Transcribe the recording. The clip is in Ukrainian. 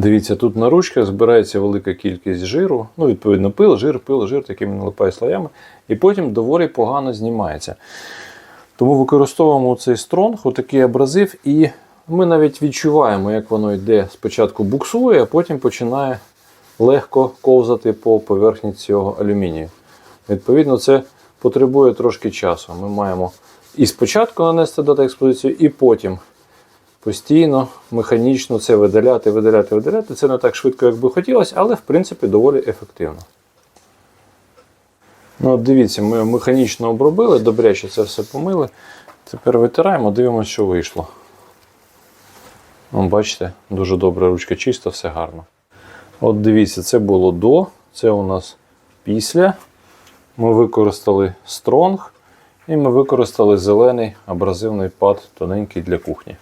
Дивіться, тут на ручках збирається велика кількість жиру. Ну, відповідно, пил, жир, пил, жир, такими налипає слоями. І потім доволі погано знімається. Тому використовуємо цей стронг, отакий абразив, і ми навіть відчуваємо, як воно йде спочатку буксує, а потім починає легко ковзати по поверхні цього алюмінію. Відповідно, це потребує трошки часу. Ми маємо і спочатку нанести дати експозицію, і потім постійно, механічно це видаляти, видаляти, видаляти. Це не так швидко, як би хотілося, але в принципі доволі ефективно. Ну, от дивіться, ми механічно обробили, добряче це все помили. Тепер витираємо, дивимося, що вийшло. Бачите, дуже добре, ручка чиста, все гарно. От дивіться, це було до, це у нас після. Ми використали стронг і ми використали зелений абразивний пад тоненький для кухні.